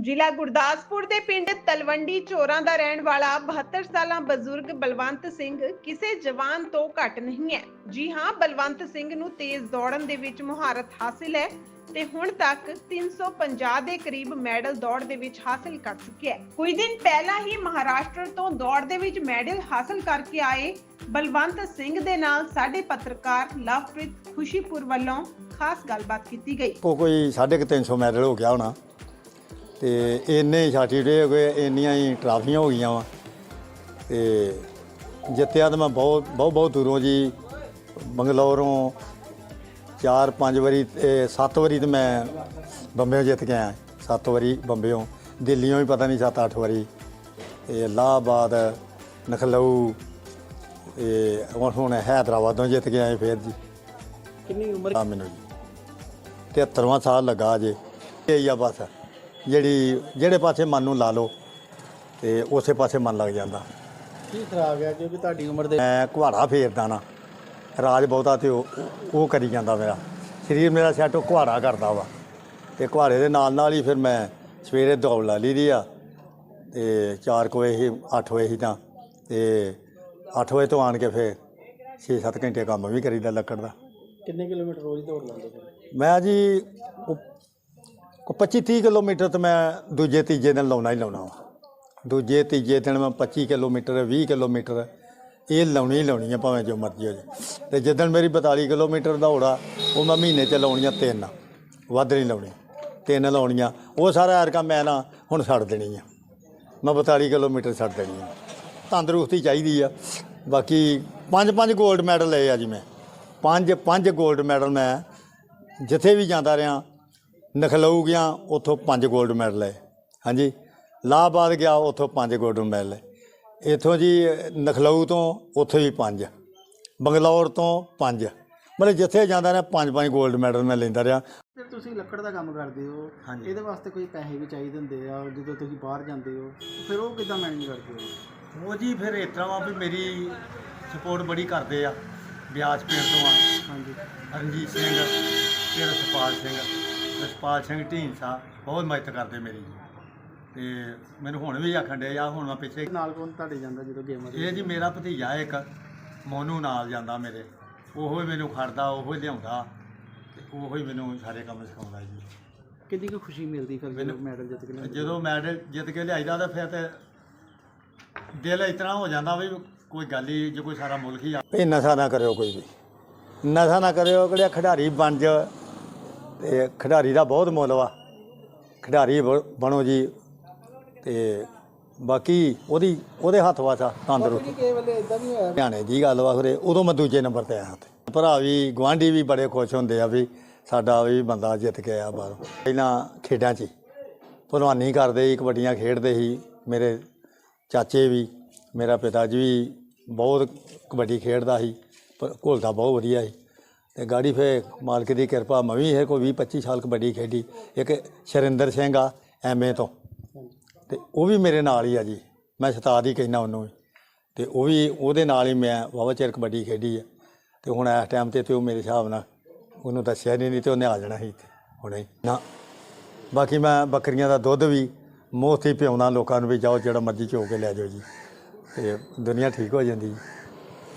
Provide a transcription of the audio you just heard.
ਜ਼ਿਲ੍ਹਾ ਗੁਰਦਾਸਪੁਰ ਦੇ ਪਿੰਡ ਤਲਵੰਡੀ ਚੋਰਾਂ ਦਾ ਰਹਿਣ ਵਾਲਾ 72 ਸਾਲਾਂ ਬਜ਼ੁਰਗ ਬਲਵੰਤ ਸਿੰਘ ਕਿਸੇ ਜਵਾਨ ਤੋਂ ਘੱਟ ਨਹੀਂ ਹੈ। ਜੀ ਹਾਂ, ਬਲਵੰਤ ਸਿੰਘ ਨੂੰ ਤੇਜ਼ ਦੌੜਨ ਦੇ ਵਿੱਚ ਮੁਹਾਰਤ ਹਾਸਿਲ ਹੈ ਤੇ ਹੁਣ ਤੱਕ 350 ਦੇ ਕਰੀਬ ਮੈਡਲ ਦੌੜ ਦੇ ਵਿੱਚ ਹਾਸਿਲ ਕਰ ਚੁੱਕਿਆ ਹੈ। ਕੁਝ ਦਿਨ ਪਹਿਲਾਂ ਹੀ ਮਹਾਰਾਸ਼ਟਰ ਤੋਂ ਦੌੜ ਦੇ ਵਿੱਚ ਮੈਡਲ ਹਾਸਿਲ ਕਰਕੇ ਆਏ ਬਲਵੰਤ ਸਿੰਘ ਦੇ ਨਾਲ ਸਾਡੇ ਪੱਤਰਕਾਰ ਲਵਪ੍ਰੀਤ ਖੁਸ਼ੀਪੁਰ ਵੱਲੋਂ ਖਾਸ ਗੱਲਬਾਤ ਕੀਤੀ ਗਈ। ਕੋ ਕੋਈ 350 ਮੈਡਲ ਹੋ ਗਿਆ ਹੋਣਾ। ਤੇ ਇੰਨੇ ਸਰਟੀਫਿਕੇਟ ਹੋ ਗਏ ਇੰਨੀਆਂ ਹੀ ਟਰਾਫੀਆਂ ਹੋ ਗਈਆਂ ਵਾ। ਤੇ ਜਿੱਤਿਆ ਤਾਂ ਮੈਂ ਬਹੁਤ ਬਹੁਤ ਬਹੁਤ ਦੂਰੋਂ ਜੀ। ਬੰਗਲੌਰੋਂ ਚਾਰ ਪੰਜ ਵਾਰੀ ਤੇ ਸੱਤ ਵਾਰੀ ਤੇ ਮੈਂ ਬੰਬਿਓਂ ਜਿੱਤ ਕੇ ਆਇਆ। ਸੱਤ ਵਾਰੀ ਬੰਬਿਓਂ। ਦਿੱਲੀੋਂ ਵੀ ਪਤਾ ਨਹੀਂ ਸੱਤ ਅੱਠ ਵਾਰੀ। ਤੇ ਇਲਾਹਾਬਾਦ ਨਖਲਊ ਤੇ ਹੁਣ ਹੁਣ ਹੈਦਰਾਬਾਦੋਂ ਜਿੱਤ ਕੇ ਆਏ ਫੇਰ ਜੀ। ਕਿੰਨੀ ਉਮਰ? ਆ ਮੈਨੂੰ ਜੀ। 73ਵਾਂ ਸਾਲ ਲੱਗਾ ਜੇ ਇਹ ਆ ਬਸ। ਜਿਹੜੀ ਜਿਹੜੇ ਪਾਸੇ ਮਨ ਨੂੰ ਲਾ ਲਓ ਤੇ ਉਸੇ ਪਾਸੇ ਮਨ ਲੱਗ ਜਾਂਦਾ। ਕੀ ਖਰਾਬ ਹੈ? ਕਿਉਂਕਿ ਤੁਹਾਡੀ ਉਮਰ ਦੇ ਮੈਂ ਕੁਹਾੜਾ ਫੇਰਦਾ ਨਾ। ਰਾਜ ਬਹੁਤਾ ਤੇ ਉਹ ਉਹ ਕਰੀ ਜਾਂਦਾ ਮੇਰਾ। ਸਰੀਰ ਮੇਰਾ ਸੈੱਟ ਉਹ ਕੁਹਾੜਾ ਕਰਦਾ ਵਾ। ਤੇ ਕੁਹਾੜੇ ਦੇ ਨਾਲ ਨਾਲ ਹੀ ਫਿਰ ਮੈਂ ਸਵੇਰੇ ਦੌੜ ਲਾ ਲਈ ਦੀ ਆ। ਤੇ 4 ਵਜੇ ਹੀ 8 ਵਜੇ ਹੀ ਤਾਂ। ਤੇ 8 ਵਜੇ ਤੋਂ ਆਣ ਕੇ ਫਿਰ 6-7 ਘੰਟੇ ਕੰਮ ਵੀ ਕਰੀਦਾ ਲੱਕੜ ਦਾ। ਕਿੰਨੇ ਕਿਲੋਮੀਟਰ ਰੋਜ਼ ਦੌੜ ਲਾਉਂਦੇ ਹੋ? ਮੈਂ ਜੀ ਕੋ 25 30 ਕਿਲੋਮੀਟਰ ਤੇ ਮੈਂ ਦੂਜੇ ਤੀਜੇ ਦਿਨ ਲਾਉਣਾ ਹੀ ਲਾਉਣਾ ਵਾ। ਦੂਜੇ ਤੀਜੇ ਦਿਨ ਮੈਂ 25 ਕਿਲੋਮੀਟਰ 20 ਕਿਲੋਮੀਟਰ ਇਹ ਲਾਉਣੀ ਹੀ ਲਾਉਣੀ ਆ ਭਾਵੇਂ ਜੋ ਮਰਜ਼ੀ ਹੋ ਜਾਏ। ਤੇ ਜਿੱਦਣ ਮੇਰੀ 42 ਕਿਲੋਮੀਟਰ ਦੌੜਾ ਉਹ ਮੈਂ ਮਹੀਨੇ ਚ ਲਾਉਣੀਆਂ ਤਿੰਨ, ਵੱਧ ਨਹੀਂ ਲਾਉਣੀ। ਤਿੰਨ ਲਾਉਣੀਆਂ, ਉਹ ਸਾਰਾ ਐਰਕਾ ਮੈਂ ਨਾ ਹੁਣ ਛੱਡ ਦੇਣੀ ਆ। ਮੈਂ 42 ਕਿਲੋਮੀਟਰ ਛੱਡ ਦੇਣੀ ਆ। ਤੰਦਰੁਸਤੀ ਚਾਹੀਦੀ ਆ। ਬਾਕੀ ਪੰਜ ਪੰਜ 골ਡ ਮੈਡਲ ਲਏ ਆ ਜੀ ਮੈਂ। ਪੰਜ ਪੰਜ 골ਡ ਮੈਡਲ ਮੈਂ ਜਿੱਥੇ ਵੀ ਜਾਂਦਾ ਰਿਹਾ ਨਖਲਊ ਗਿਆ ਉੱਥੋਂ ਪੰਜ ਗੋਲਡ ਮੈਡਲ ਹੈ ਹਾਂਜੀ? ਲਾਹਬਾਦ ਗਿਆ ਉੱਥੋਂ ਪੰਜ ਗੋਲਡ ਮੈਡਲ ਹੈ ਇਥੋਂ ਜੀ ਨਖਲਊ ਤੋਂ ਉੱਥੇ ਹੀ ਪੰਜ। ਬੰਗਲੌਰ ਤੋਂ ਪੰਜ। ਮਤਲਬ ਜਿੱਥੇ ਜਾਂਦਾ ਰਿਹਾ ਪੰਜ ਪੰਜ ਗੋਲਡ ਮੈਡਲ ਮੈਂ ਲੈਂਦਾ ਰਿਹਾ। ਤੁਸੀਂ ਲੱਕੜ ਦਾ ਕੰਮ ਕਰਦੇ ਹੋ। ਹਾਂਜੀ। ਇਹਦੇ ਵਾਸਤੇ ਕੋਈ ਪੈਸੇ ਵੀ ਚਾਹੀਦੇ ਹੁੰਦੇ ਆ ਜਦੋਂ ਤੁਸੀਂ ਬਾਹਰ ਜਾਂਦੇ ਹੋ। ਫਿਰ ਉਹ ਕਿੱਦਾਂ ਮੈਨੇਜ ਕਰਦੇ ਹੋ? ਉਹ ਜੀ ਫਿਰ ਇਸ ਵਾ ਵੀ ਮੇਰੀ ਸਪੋਰਟ ਬੜੀ ਕਰਦੇ ਆ। ਵਿਆਜ ਪਿੰਡ ਤੋਂ ਆ। ਹਾਂਜੀ। ਰਣਜੀਤ ਸਿੰਘ ਫਿਰ ਸੁਪਾਲ ਸਿੰਘ। ਰਸਪਾਲ ਸਿੰਘ ਢੀਂਸਾ ਬਹੁਤ ਮਦਦ ਕਰਦੇ ਮੇਰੀ ਜੀ। ਤੇ ਮੈਨੂੰ ਹੁਣ ਵੀ ਆਖਣ ਡਿਆ ਆ ਹੁਣ ਮੈਂ ਪਿੱਛੇ ਨਾਲ ਕੌਣ ਤੁਹਾਡੇ ਜਾਂਦਾ ਜਦੋਂ ਗੇਮਾਂ ਇਹ ਜੀ ਮੇਰਾ ਭਤੀਜਾ ਇੱਕ ਮੋਨੂ ਨਾਲ ਜਾਂਦਾ ਮੇਰੇ। ਉਹੋ ਹੀ ਮੈਨੂੰ ਖੜਦਾ ਉਹੋ ਹੀ ਲਿਆਉਂਦਾ ਤੇ ਉਹੋ ਹੀ ਮੈਨੂੰ ਸਾਰੇ ਕੰਮ ਸਿਖਾਉਂਦਾ ਜੀ। ਕਿੰਨੀ ਕੁ ਖੁਸ਼ੀ ਮਿਲਦੀ ਫਿਰ ਜਦੋਂ ਮੈਨੂੰ- ਮੈਡਲ ਜਿੱਤ ਕੇ ਲਿਆਉਂਦੇ? ਜਦੋਂ ਮੈਡਲ ਜਿੱਤ ਕੇ ਲਿਆਈਦਾ ਤਾਂ ਫਿਰ ਤੇ ਦਿਲ ਇਸ ਤਰ੍ਹਾਂ ਹੋ ਜਾਂਦਾ ਵੀ ਕੋਈ ਗੱਲ ਹੀ ਜੇ ਕੋਈ ਸਾਰਾ ਮੁਲਕ ਹੀ ਆ। ਇਹ ਨਸ਼ਾ ਨਾ ਕਰਿਓ ਕੋਈ ਵੀ। ਨਸ਼ਾ ਨਾ ਕਰਿਓ ਕਿਹੜਾ ਖਿਡਾਰੀ ਬਣ ਜਾ ਤੇ ਖਿਡਾਰੀ ਦਾ ਬਹੁਤ ਮੁੱਲ ਵਾ। ਖਿਡਾਰੀ ਬਣੋ ਜੀ ਤੇ ਬਾਕੀ ਉਹਦੀ ਉਹਦੇ ਹੱਥ ਵਾਸਾ ਤੰਦਰੁਸਤ। ਕਿ ਕਿਸੇ ਵੇਲੇ ਇਦਾਂ ਵੀ ਹੋਇਆ। ਹਰਿਆਣੇ ਦੀ ਗੱਲ ਵਾ ਖਰੇ ਉਦੋਂ ਮੈਂ ਦੂਜੇ ਨੰਬਰ ਤੇ ਆਇਆ ਤੇ ਭਰਾ ਵੀ ਗਵਾਂਢੀ ਵੀ ਬੜੇ ਖੁਸ਼ ਹੁੰਦੇ ਆ ਵੀ ਸਾਡਾ ਵੀ ਬੰਦਾ ਜਿੱਤ ਕੇ ਆਇਆ ਬਾਹਰੋਂ। ਪਹਿਲਾਂ ਖੇਡਾਂ 'ਚ ਭਲਵਾਨੀ ਕਰਦੇ ਸੀ ਕਬੱਡੀਆਂ ਖੇਡਦੇ ਸੀ। ਮੇਰੇ ਚਾਚੇ ਵੀ ਮੇਰਾ ਪਿਤਾ ਜੀ ਵੀ ਬਹੁਤ ਕਬੱਡੀ ਖੇਡਦਾ ਸੀ। ਪਰ ਘੁਲਦਾ ਬਹੁਤ ਵਧੀਆ ਸੀ। ਤੇ ਗਾੜੀ ਫੇ ਮਾਲਕ ਦੀ ਕਿਰਪਾ, ਮੈਂ ਵੀ ਇਹ ਕੋਈ 20 25 ਸਾਲ ਕਬੱਡੀ ਖੇਡੀ। ਇੱਕ ਸ਼ਰਿੰਦਰ ਸਿੰਘ ਆ, ਐਮਏ ਤੋਂ। ਤੇ ਉਹ ਵੀ ਮੇਰੇ ਨਾਲ ਹੀ ਆ ਜੀ। ਮੈਂ ਸਤਾਦ ਹੀ ਕਹਿਣਾ ਉਹਨੂੰ ਵੀ। ਤੇ ਉਹ ਵੀ ਉਹਦੇ ਨਾਲ ਹੀ ਮੈਂ ਵਾਹਵਾ ਚਿਰ ਕਬੱਡੀ ਖੇਡੀ ਆ। ਤੇ ਹੁਣ ਇਸ ਟਾਈਮ ਤੇ ਤੇ ਉਹ ਮੇਰੇ ਹਿਸਾਬ ਨਾਲ ਉਹਨੂੰ ਦੱਸਿਆ ਨਹੀਂ ਨਹੀਂ ਤੇ ਉਹਨੇ ਆ ਜਾਣਾ ਸੀ ਇੱਥੇ, ਹੁਣੇ ਨਾ। ਬਾਕੀ ਮੈਂ ਬੱਕਰੀਆਂ ਦਾ ਦੁੱਧ ਵੀ ਮੁਫਤ ਹੀ ਪਿਆਉਂਦਾ ਲੋਕਾਂ ਨੂੰ ਵੀ, ਜਾਓ ਜਿਹੜਾ ਮਰਜ਼ੀ ਚੋ ਕੇ ਲੈ ਜਾਓ ਜੀ। ਤੇ ਦੁਨੀਆ ਠੀਕ ਹੋ ਜਾਂਦੀ ਜੀ।